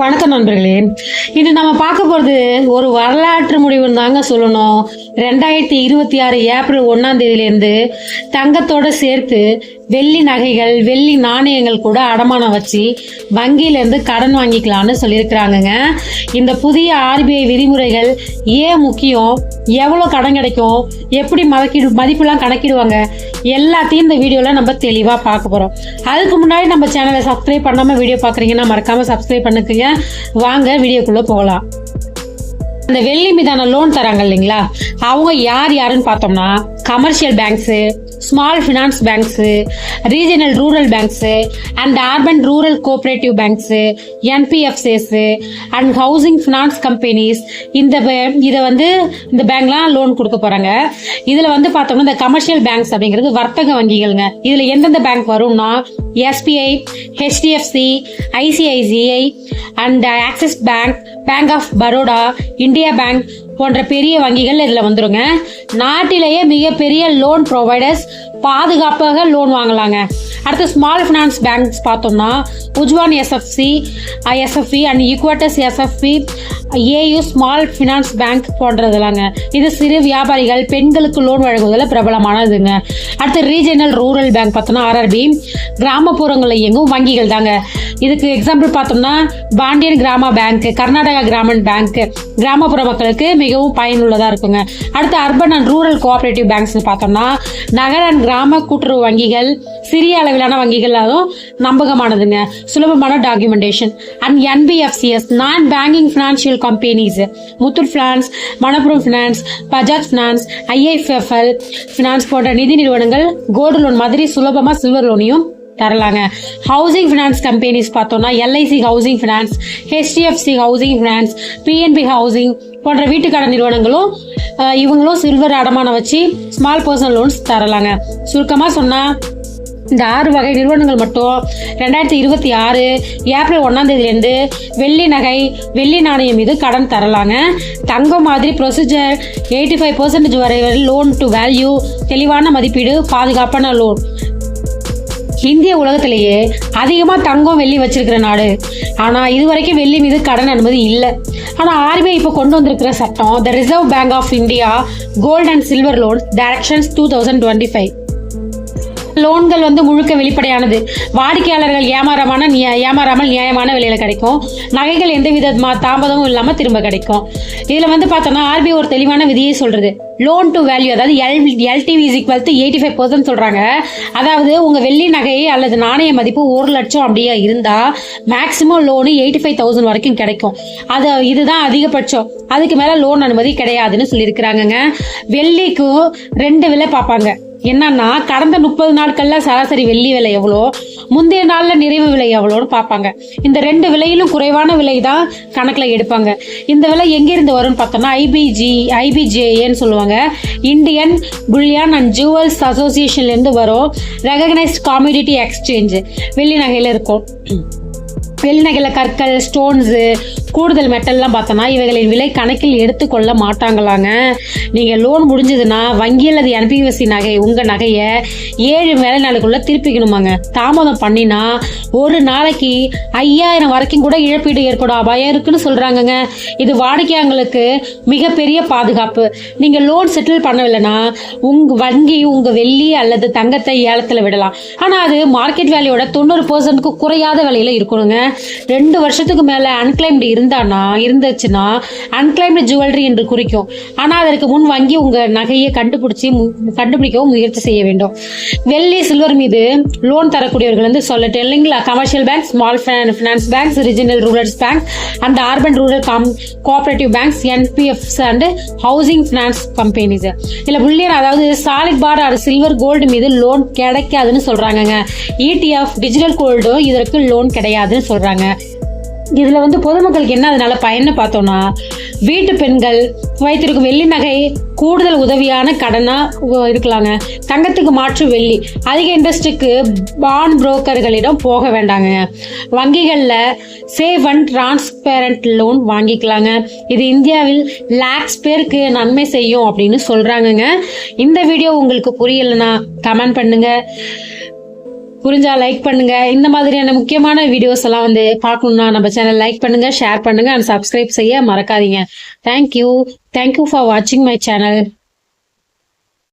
வணக்கம் நண்பர்களே. இது நம்ம பார்க்க போகிறது ஒரு வரலாற்று முடிவுன்னு தாங்க சொல்லணும். ரெண்டாயிரத்தி இருபத்தி ஆறு ஏப்ரல் ஒன்றாம் தேதியிலேருந்து தங்கத்தோடு சேர்த்து வெள்ளி நகைகள் வெள்ளி நாணயங்கள் கூட அடமானம் வச்சு வங்கியிலேருந்து கடன் வாங்கிக்கலாம்னு சொல்லியிருக்கிறாங்கங்க. இந்த புதிய ஆர்பிஐ விதிமுறைகள் ஏன் முக்கியம்? எவ்வளோ கடன் கிடைக்கும்? எப்படி மதிக்கிடு மதிப்புலாம் கணக்கிடுவாங்க? எல்லாத்தையும் இந்த வீடியோவில் நம்ம தெளிவாக பார்க்க போகிறோம் அதுக்கு முன்னாடி நம்ம சேனலை சப்ஸ்கிரைப் பண்ணாமல் வீடியோ பார்க்குறீங்கன்னா மறக்காமல் சப்ஸ்கிரைப் பண்ணிக்கோங்க. வாங்க வீடியோக்குள்ளே போகலாம். அந்த வெள்ளி மீதான லோன் தராங்க இல்லைங்களா? அவங்க யார் யாருன்னு பார்த்தோம்னா commercial banks small finance banks regional rural banks and urban rural cooperative banks NBFCs and housing finance companies இந்த இதை வந்து இந்த பேங்க்லாம் லோன் கொடுக்க போகிறாங்க இதில் வந்து பார்த்தோம்னா இந்த கமர்ஷியல் பேங்க்ஸ் அப்படிங்கிறது வர்த்தக வங்கிகள்ங்க. இதில் எந்தெந்த பேங்க் வரும்னா SBI HDFC ICICI and Axis bank bank of Baroda India bank போன்ற பெரிய வங்கிகள் இதில் வந்துருங்க. நாட்டிலேயே மிகப்பெரிய லோன் ப்ரொவைடர்ஸ் பாதுகாப்பாக லோன் வாங்கலாங்க. அடுத்து ஸ்மால் ஃபினான்ஸ் பேங்க்ஸ் பார்த்தோம்னா Ujjivan SFC SFE and Equitas SFE AU small finance bank போன்றதுலாங்க. இது சிறு வியாபாரிகள் பெண்களுக்கு லோன் வழங்குவதில் பிரபலமானதுங்க. அடுத்து ரீஜனல் ரூரல் பேங்க் பார்த்தோம்னா ஆர்ஆர்பி கிராமப்புறங்களில் இயங்கும் வங்கிகள் தாங்க இதுக்கு எக்ஸாம்பிள் பார்த்தோம்னா பாண்டியன் கிராம பேங்க் கர்நாடகா கிராமன் பேங்க் கிராமப்புற மக்களுக்கு மிகவும் பயனுள்ளதாக இருக்குங்க. அடுத்து urban and rural cooperative banks பார்த்தோம்னா நகர அண்ட் கிராம கூட்டுறவு வங்கிகள் சிறிய அளவிலான வங்கிகள் அதுவும் நம்பகமானதுங்க. சுலபமான documentation and NBFCs non banking financial companies Muthoot finance Manappuram finance Bajaj finance IIFL finance போன்ற நிதி நிறுவனங்கள் கோல்டு லோன் மாதிரி சுலபமாக சில்வர் லோனையும் தரலாங்க. ஹவுசிங் ஃபினான்ஸ் கம்பெனிஸ் பார்த்தோம்னா LIC housing finance HDFC housing finance PNB housing போன்ற வீட்டுக்கடன் நிறுவனங்களும் இவங்களும் சில்வர் அடமானம் வச்சு ஸ்மால் பர்சனல் லோன்ஸ் தரலாங்க. சுருக்கமாக சொன்னால் இந்த ஆறு வகை நிறுவனங்கள் மட்டும் ரெண்டாயிரத்தி இருபத்தி ஆறு ஏப்ரல் ஒன்றாம் தேதியிலேருந்து வெள்ளி நகை வெள்ளி நாணயம் மீது கடன் தரலாங்க. தங்கம் மாதிரி ப்ரொசீஜர் எயிட்டி ஃபைவ் பர்சன்டேஜ் வரை லோன் டு வேல்யூ தெளிவான மதிப்பீடு பாதுகாப்பான லோன் இந்திய உலகத்திலேயே அதிகமாக தங்கம் வெள்ளி வச்சிருக்கிற நாடு. ஆனால் இது வரைக்கும் வெள்ளி மீது கடன் அனுமதி இல்லை. ஆனால் ஆர்பிஐ இப்போ கொண்டு வந்திருக்கிற சட்டம் the reserve bank of India gold and silver loan directions two thousand twenty five லோன்கள் வந்து முழுக்க வெளிப்படையானது. வாடிக்கையாளர்கள் ஏமாறாமான நியா- ஏமாறாமல் நியாயமான விலையில கிடைக்கும். நகைகள் எந்த வித தாமதமும் இல்லாம திரும்ப கிடைக்கும். இதுல வந்து பார்த்தோம்னா ஆர்பிஐ ஒரு தெளிவான விதியை சொல்றது. லோன் டு வேல்யூ அதாவது L LTV is equal to eighty five percent சொல்கிறாங்க அதாவது உங்கள் வெள்ளி நகை அல்லது நாணய மதிப்பு ஒரு லட்சம் அப்படியே இருந்தால் maximum loan eighty five thousand வரைக்கும் கிடைக்கும். அது இதுதான் அதிகபட்சம். அதுக்கு மேலே லோன் அனுமதி கிடையாதுன்னு சொல்லியிருக்கிறாங்கங்க. வெள்ளிக்கு ரெண்டு விலை பார்ப்பாங்க. என்னன்னா கடந்த முப்பது நாட்கள்ல சராசரி வெள்ளி விலை எவ்வளோ? முந்தைய நாள்ல நிறைவு விலை எவ்வளோன்னு பார்ப்பாங்க. இந்த ரெண்டு விலையிலும் குறைவான விலை தான் கணக்குல எடுப்பாங்க. இந்த விலை எங்கிருந்து வரும்னு பார்த்தோம்னா ஐபிஜி ஐபிஜேஏன்னு சொல்லுவாங்க. இந்தியன் புல்லியான் அண்ட் ஜுவல்ஸ் அசோசியேஷன்ல இருந்து வரும் ரெகனைஸ்ட் காமிடிட்டி எக்ஸ்சேஞ்சு. வெள்ளி நகையில இருக்கும். வெள்ளி நகையில் கற்கள் ஸ்டோன்ஸு கூடுதல் மெட்டல்லாம் பார்த்தோன்னா இவைகளின் விலை கணக்கில் எடுத்துக்கொள்ள மாட்டாங்களாங்க. நீங்கள் லோன் முடிஞ்சதுன்னா வங்கி அல்லது என்பிஎஸ்சி நகை உங்கள் நகையை ஏழு வேலை நாளுக்குள்ளே திருப்பிக்கணுமாங்க. தாமதம் பண்ணினா ஒரு நாளைக்கு ஐயாயிரம் வரைக்கும் கூட இழப்பீடு ஏற்படும். அபாயம் இருக்குன்னு சொல்கிறாங்கங்க இது வாடிக்கையாளர்களுக்கு மிகப்பெரிய பாதுகாப்பு. நீங்கள் லோன் செட்டில் பண்ணவில்லைன்னா உங்கள் வங்கி உங்கள் வெள்ளி அல்லது தங்கத்தை ஏலத்தில் விடலாம். ஆனால் அது மார்க்கெட் வேல்யூட தொண்ணூறு பர்சன்ட்க்கு குறையாத விலையில் இருக்கணுங்க. ரெண்டு வருஷத்துக்கு மேலே அன்கிளைம்டு இருந்தானா இருந்துச்சுன்னா அன்கிளைம்டு ஜுவல்லரி என்று குறிக்கும். ஆனால் அதற்கு முன் வங்கி உங்கள் நகையை கண்டுபிடிச்சி மு- கண்டுபிடிக்கவும் முயற்சி செய்ய வேண்டும். வெள்ளி சில்வர் மீது லோன் தரக்கூடியவர்கள் வந்து சொல்லட்டு இல்லைங்களா? Commercial bank small finance banks regional rurals bank and urban rural com cooperative banks NBFS and housing finance companies இல்லை புள்ளியன் அதாவது solid bar or silver gold மீது லோன் கிடைக்காதுன்னு சொல்கிறாங்கங்க இடிஎஃப் டிஜிட்டல் கோல்டும் இதற்கு லோன் கிடையாதுன்னு சொல்கிறாங்க இதில் வந்து பொதுமக்களுக்கு என்ன அதனால பயன்னு பார்த்தோம்னா வீட்டு பெண்கள் வைத்திருக்கும் வெள்ளி நகை கூடுதல் உதவியான கடனாக இருக்கலாங்க. தங்கத்துக்கு மாற்று வெள்ளி. அதிக இன்ட்ரெஸ்ட்டுக்கு பாண்ட் புரோக்கர்களிடம் போக வேண்டாங்க. வங்கிகளில் சேவ் அண்ட் டிரான்ஸ்பேரண்ட் லோன் வாங்கிக்கலாங்க. இது இந்தியாவில் லேக்ஸ் பேருக்கு நன்மை செய்யும் அப்படின்னு சொல்கிறாங்கங்க இந்த வீடியோ உங்களுக்கு புரியலைன்னா கமெண்ட் பண்ணுங்க. புரிஞ்சா லைக் பண்ணுங்க. இந்த மாதிரியான முக்கியமான வீடியோஸ் எல்லாம் வந்து பார்க்கணும்னா நம்ம சேனல் லைக் பண்ணுங்க ஷேர் பண்ணுங்க அண்ட் சப்ஸ்கிரைப் செய்ய மறக்காதீங்க. Thank you thank you for வாட்சிங் மை சேனல்